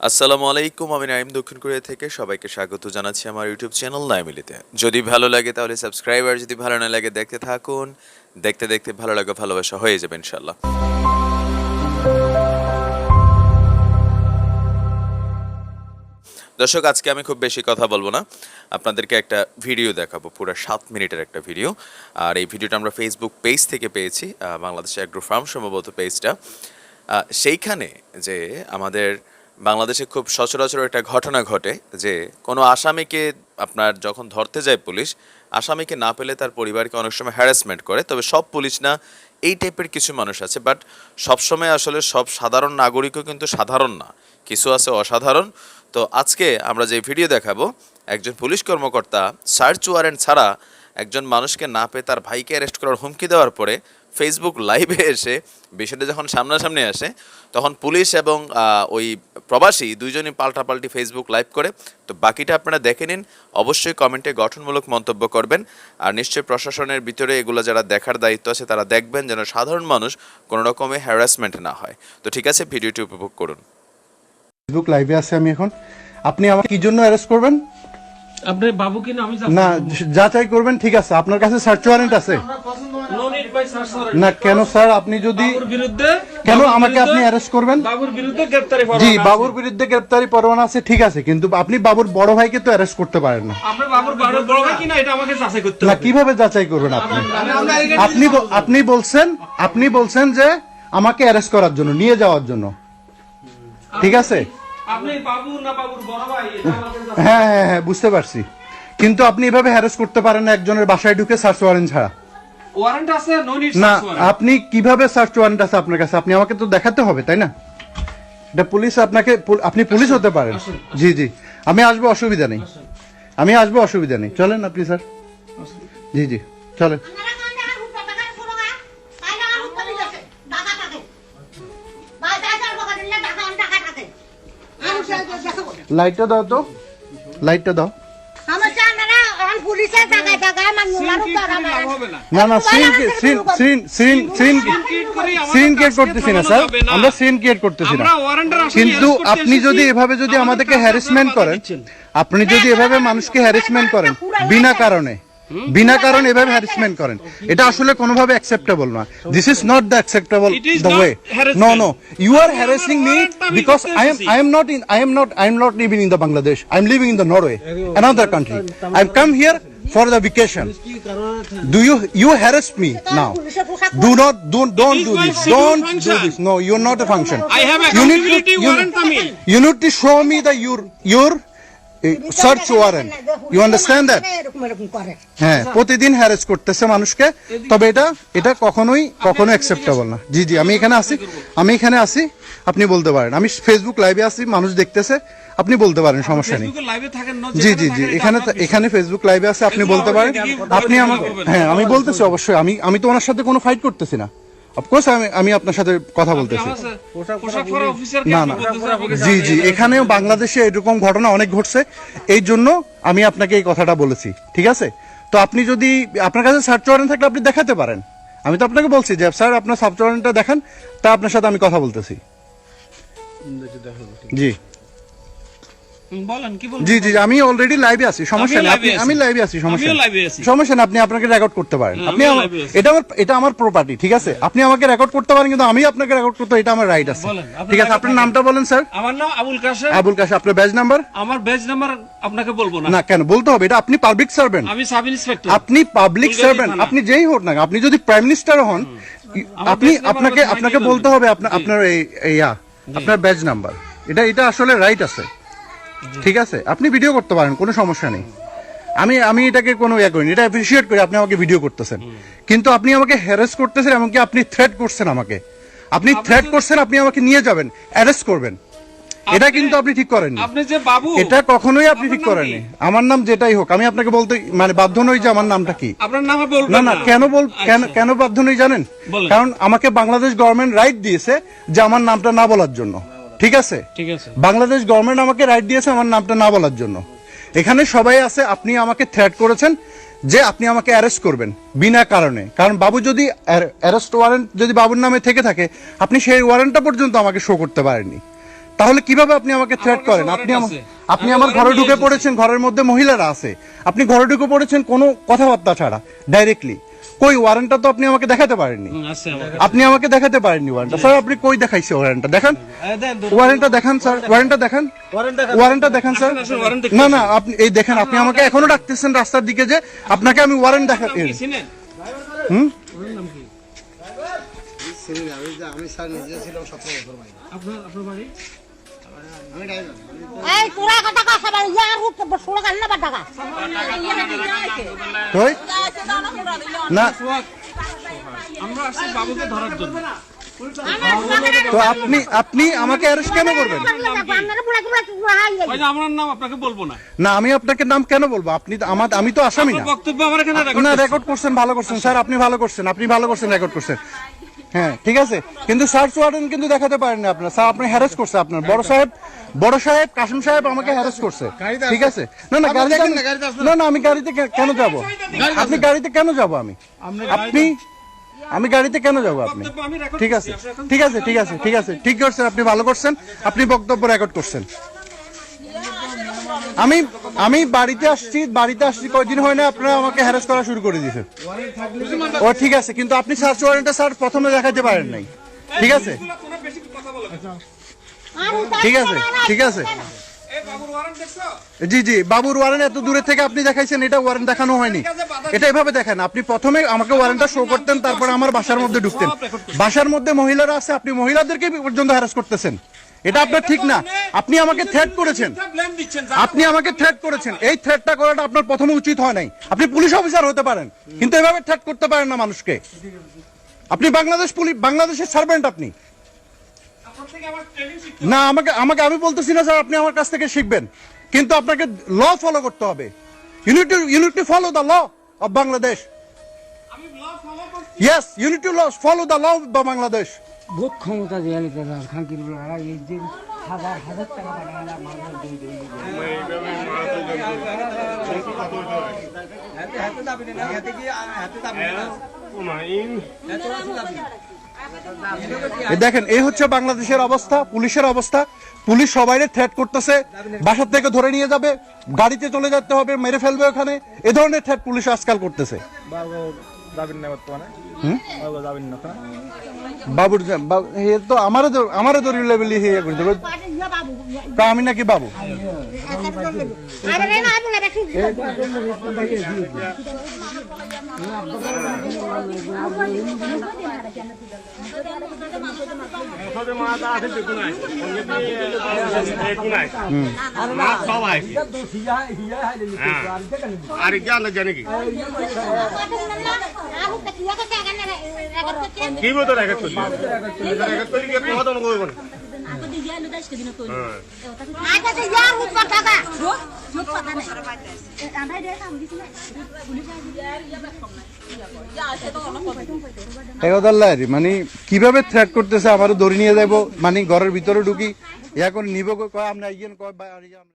আসসালামু আলাইকুম আমি নাইম দক্ষিণ কোরিয়া থেকে সবাইকে স্বাগত জানাচ্ছি আমার ইউটিউব চ্যানেল নাইমিলিতে যদি ভালো লাগে তাহলে সাবস্ক্রাইব আর যদি ভালো না লাগে দেখতে থাকুন। দেখতে দেখতে ভালো লাগা ভালোবাসা হয়ে যাবে ইনশাল্লাহ দর্শক আজকে আমি খুব বেশি কথা বলব না। আপনাদেরকে একটা ভিডিও দেখাবো পুরো সাত মিনিটের একটা ভিডিও। আর এই ভিডিওটা আমরা ফেসবুক পেজ থেকে পেয়েছি আহ, বাংলাদেশ অ্যাগ্রো ফার্ম সম্ভবত পেজটা সেইখানে যে আমাদের বাংলাদেশে খুব সচরাচর একটা ঘটনা ঘটে যে কোনো আসামিকে আপনার যখন ধরতে যায় পুলিশ, আসামিকে না পেলে তার পরিবারকে অনেক সময় হ্যারাসমেন্ট করে। তবে সব পুলিশ না, এই টাইপের কিছু মানুষ আছে। বাট সবসময় আসলে সব সাধারণ নাগরিকও কিন্তু সাধারণ না। কিছু আছে অসাধারণ। তো আজকে আমরা যে ভিডিও দেখাবো, একজন পুলিশ কর্মকর্তা সার্চ ওয়ারেন্ট ছাড়া একজন মানুষকে না পেয়ে তার ভাইকে অ্যারেস্ট করার হুমকি দেওয়ার পরে ফেসবুক লাইভে এসে, বিষয়টা যখন সামনাসামনি আসে, তখন পুলিশ এবং ওই প্রবাসী দুইজনই পাল্টাপাল্টি ফেসবুক লাইভ করে। তো বাকিটা আপনারা দেখে নিন। অবশ্যই কমেন্টে গঠনমূলক মন্তব্য করবেন। আর নিশ্চয়ই প্রশাসনের ভিতরে এগুলো যারা দেখার দায়িত্ব আছে, তারা দেখবেন যেন সাধারণ মানুষ কোনো রকমে হ্যারাসমেন্ট না হয়। তো ঠিক আছে, ভিডিওটি উপভোগ করুন। ফেসবুক লাইভে আছে আমি এখন। আপনি আমাকে কি জন্য অ্যারেস্ট করবেন? আপনি বাবু কিনা আমি না যাচাই করবেন ঠিক আছে। আপনার কাছে সার্চ ওয়ারেন্ট আছে। নো। কেন স্যার আপনি যদি বিরুদ্ধে কেন আমাকে আপনি অ্যারেস্ট করবেন? বাবুর বিরুদ্ধে গ্রেফতারি জি বাবুর বিরুদ্ধে গ্রেপ্তারি পরোয়ানা আছে ঠিক আছে। কিন্তু আপনি বাবুর বড় ভাইকে তো অ্যারেস্ট করতে পারেন না। আপনি বাবুর বড় বড় ভাই কিনা এটা আমাকে যাচাই করতে না কীভাবে যাচাই করবেন আপনি? আপনি আপনি বলছেন আপনি বলছেন যে আমাকে অ্যারেস্ট করার জন্য নিয়ে যাওয়ার জন্য। ঠিক আছে? আপনি বাবু না বাবুর বড় ভাই এটা আমাকে যাচাই- হ্যাঁ হ্যাঁ হ্যাঁ বুঝতে পারছি। কিন্তু আপনি এভাবে হ্যারেস করতে পারেন না একজনের বাসায় ঢুকে সার্চ ওয়ারেন্ট ছাড়া। ওয়ারেন্ট আছে নো নিড না আপনি কীভাবে সার্চ ওয়ারেন্ট আছে আপনার কাছে? আপনি আমাকে তো দেখাতে হবে তাই না? এটা পুলিশ আপনাকে আপনি পুলিশ হতে পারেন। জি জি। আমি আসব অসুবিধা নেই। আমি আসব অসুবিধা নেই। চলেন আপনি স্যার জি জি। চলেন। লাইটটা দাও তো। লাইটটা দাও। না না সিন সিন সিন ক্রিয়েট করতেছি না স্যার আমরা সিন ক্রিয়েট করতেছি না। কিন্তু আপনি যদি এভাবে যদি আমাদেরকে হ্যারাসমেন্ট করেন, আপনি যদি এভাবে মানুষকে হ্যারাসমেন্ট করেন, বিনা কারণে। বিনা কারণে এভাবে হ্যারাসমেন্ট করেন এটা আসলে কোনোভাবে অ্যাকসেপ্টেবল না this is not the acceptable is the not way. No no you are harassing me because I am. I am not in I am not I am not living in the Bangladesh I am living in the Norway another country i am come here for the vacation do you you harass me now do not don't don't do this don't do this no you're not a function I have you need to you, warrant coming. you need to show me the your your you understand that? এরকম এরকম হ্যাঁ প্রতিদিন harass করতেছে মানুষকে তবে এটা এটা কখনোই কখনো অ্যাকসেপ্টেবল না। জি জি আমি এখানে আসি আমি এখানে আসি আপনি বলতে পারেন। আমি ফেসবুক লাইভে আসি মানুষ দেখতেছে আপনি বলতে পারেন সমস্যা নেই। ফেসবুকে লাইভে থাকেন না জি জি জি এখানে এখানে ফেসবুক লাইভে আছে আপনি বলতে পারেন। আপনি আমাকে হ্যাঁ আমি বলতেছি অবশ্যই আমি আমি তো ওনার সাথে কোনো ফাইট করতেছি না। অফকোর্স আমি আমি আপনার সাথে কথা বলতেছি। না না। জি জি। এখানেও বাংলাদেশে এরকম ঘটনা অনেক ঘটছে। এই জন্য আমি আপনাকে এই কথাটা বলেছি ঠিক আছে? তো আপনি যদি আপনার কাছে সার্চ ওয়ারেন্ট থাকলে আপনি দেখাতে পারেন। আমি তো আপনাকে বলছি যে স্যার আপনার সার্চ ওয়ারেন্টটা দেখান তা আপনার সাথে আমি কথা বলতেছি। জি। বলেন কি বলবেন? জি জি আমি অলরেডি লাইভে আছি সমস্যা নেই আপনি। আমি লাইভে আছি সমস্যা আমিও নেই। আছি। সমস্যা নেই আপনি আপনাকে রেকর্ড করতে পারেন। হ্যাঁ, আপনি। এটা আমার এটা আমার প্রপার্টি ঠিক আছে? আপনি আমাকে রেকর্ড করতে পারেন কিন্তু আমি আপনাকে রেকর্ড করতে এটা আমার রাইট আছে। ঠিক আছে আপনার নামটা বলেন স্যার আমার নাম আবুল কাশেম। আবুল কাশ আপনার ব্যাজ নাম্বার আমার বেজ নাম্বার আপনাকে বলব না। না কেন? বলতে হবে এটা আপনি পাবলিক সার্ভেন্ট আমি সাব ইন্সপেক্টর আপনি পাবলিক সার্ভেন্ট আপনি যেই হোক না আপনি যদি প্রাইম মিনিস্টার হন আপনি আপনাকে আপনাকে বলতে হবে আপনার আপনার এই ইয়া আপনার ব্যাজ নাম্বার এটা এটা আসলে রাইট আছে। ঠিক আছে? আপনি ভিডিও করতে পারেন কোনো সমস্যা নেই। আমি আমি এটাকে কোনো ইয়ে করিনি এটা অ্যাপ্রিসিয়েট করি আপনি আমাকে ভিডিও করতেছেন। কিন্তু আপনি আমাকে হ্যারাস করতেছেন এমনকি আপনি থ্রেট করছেন আমাকে। আপনি থ্রেট করছেন আপনি আমাকে নিয়ে যাবেন অ্যারেস্ট করবেন। এটা কিন্তু আপনি ঠিক করেননি। আপনি যে বাবু এটা কখনোই আপনি ঠিক করেননি। আমার নাম যেটাই হোক আমি আপনাকে বলতে মানে বাধ্য নই যে আমার নামটা কি। আপনার নামে বলবেন না না কেন বল কেন আচ্ছা। কেন বাধ্য নই জানেন? কারণ আমাকে বাংলাদেশ গভর্নমেন্ট রাইট দিয়েছে যে আমার নামটা না বলার জন্য। ঠিক আছে? ঠিক আছে। বাংলাদেশ গভর্নমেন্ট আমাকে রাইট দিয়েছে আমার নামটা না বলার জন্য। এখানে সবাই আছে আপনি আমাকে থ্রেট করেছেন যে আপনি আমাকে অ্যারেস্ট করবেন বিনা কারণে। কারণ বাবু যদি অ্যারেস্ট ওয়ারেন্ট যদি বাবুর নামে থেকে থাকে আপনি সেই ওয়ারেন্টটা পর্যন্ত আমাকে শো করতে পারেননি। তাহলে কীভাবে আপনি আমাকে থ্রেট করেন? আপনি। আপনি আমার ঘরে ঢুকে পড়েছেন ঘরের মধ্যে মহিলারা আছে। আপনি ঘরে ঢুকে পড়েছেন কোনো কথাবার্তা ছাড়া ডাইরেক্টলি কই ওয়ারেন্টটা তো আপনি আমাকে দেখাতে পারেননি। আপনি আমাকে দেখাতে পারেননি ওয়ারেন্টটা স্যার আপনি কই দেখাইছে ওয়ারেন্টটা দেখান। ওয়ারেন্টটা দেখান স্যার ওয়ারেন্টটা দেখান। ওয়ারেন্টটা দেখান। স্যার না না আপনি এই দেখেন আপনি আমাকে এখনও ডাকতেছেন রাস্তার দিকে যে আপনাকে আমি ওয়ারেন্ট দেখা হুম আমি স্যার নিজে ছিলাম সতেরো বছর ভাই আপনার আপনার বাড়ি? এই তোরা কত টাকা সবাই ইয়ার কই? না। আমরা আসছি বাবুকে ধরার জন্য। তো আপনি আপনি আমাকে অ্যারেস্ট কেন করবেন? আমার নাম আপনাকে বলব না। না আমি আপনাকে নাম কেন বলব? আপনি তো- আমার আমি তো আসামি না। বক্তব্য আমার এখানে না রেকর্ড করছেন ভালো করছেন। স্যার আপনি ভালো করছেন আপনি ভালো করছেন রেকর্ড করছেন। হ্যাঁ ঠিক আছে কিন্তু সার্চ ওয়ারেন্ট কিন্তু দেখাতে পারেন না আপনার স্যার আপনি হ্যারাস করছে আপনার বড় সাহেব বড় সাহেব সাহেব আমাকে হ্যারাস করছে ঠিক আছে না না গাড়িতে না, না আমি গাড়িতে কেন যাব আপনি গাড়িতে কেন যাব আমি আপনি আমি গাড়িতে কেন যাব আপনি ঠিক আছে ঠিক আছে ঠিক আছে ঠিক আছে ঠিক করছেন আপনি ভালো করছেন আপনি বক্তব্য রেকর্ড করছেন আমি আমি বাড়িতে আসছি বাড়িতে আসছি কয়দিন হয় না, আপনারা আমাকে হ্যারাস করা শুরু করে দিয়েছেন। ও, ঠিক আছে, কিন্তু আপনি সার্চ ওয়ারেন্টটা স্যার প্রথমে দেখাতে পারেন নাই। ঠিক আছে। ঠিক আছে ঠিক আছে। জি জি, বাবুর ওয়ারেন্ট এত দূরে থেকে আপনি দেখাইছেন, এটা ওয়ারেন্ট দেখানো হয়নি। এটা এভাবে দেখেন, আপনি প্রথমে আমাকে ওয়ারেন্টটা শো করতেন, তারপরে আমার বাসার মধ্যে ঢুকতেন। বাসার মধ্যে মহিলারা আছে, আপনি মহিলাদেরকে পর্যন্ত হ্যারাস করতেছেন। এটা আপনার ঠিক না। আপনি আমাকে থ্রেট করেছেন। আপনি আমাকে থ্রেট করেছেন। এই থ্রেটটা করাটা আপনার প্রথমে উচিত হয় নাই। আপনি পুলিশ অফিসার হতে পারেন কিন্তু এভাবে থ্রেট করতে পারেন না মানুষকে। আপনি বাংলাদেশ পুলিশ বাংলাদেশের সার্ভেন্ট আপনি। না আমাকে আমাকে আমি বলতেছি না স্যার আপনি আমার কাছ থেকে শিখবেন। কিন্তু আপনাকে ল ফলো করতে হবে। You need to you need to follow the law of Bangladesh আমি law follow yes you need to law follow vote ক্ষমতা দিয়ে নিতে চান খাঙ্কির বেলা এই যে হাজার হাজার টাকা পাঠায় মানুষ দুই দুই এই দেখেন এই হচ্ছে বাংলাদেশের অবস্থা পুলিশের অবস্থা পুলিশ সবাইরে থ্রেট করতেছে বাসার থেকে ধরে নিয়ে যাবে গাড়িতে চলে যেতে হবে মেরে ফেলবে ওখানে এ ধরনের থ্রেট পুলিশ আজকাল করতেছে বা- হে তো আমারও তো- আমারও তো লেভেলি হে তা আমি নাকি বাবু আরে না আপনি না বেশি আর জানে কি কি বলতো রেকর্ড করলি রেকর্ড করলি তোমার তো কইব না আগে তো ইয়ার রূপ টাকা এগোদাল্লাহ মানে কীভাবে থ্রেট করতেছে আমারও দড়ি নিয়ে যাব মানে ঘরের ভিতরে ঢুকি ইয়া করে নিব কয় আমরা কয়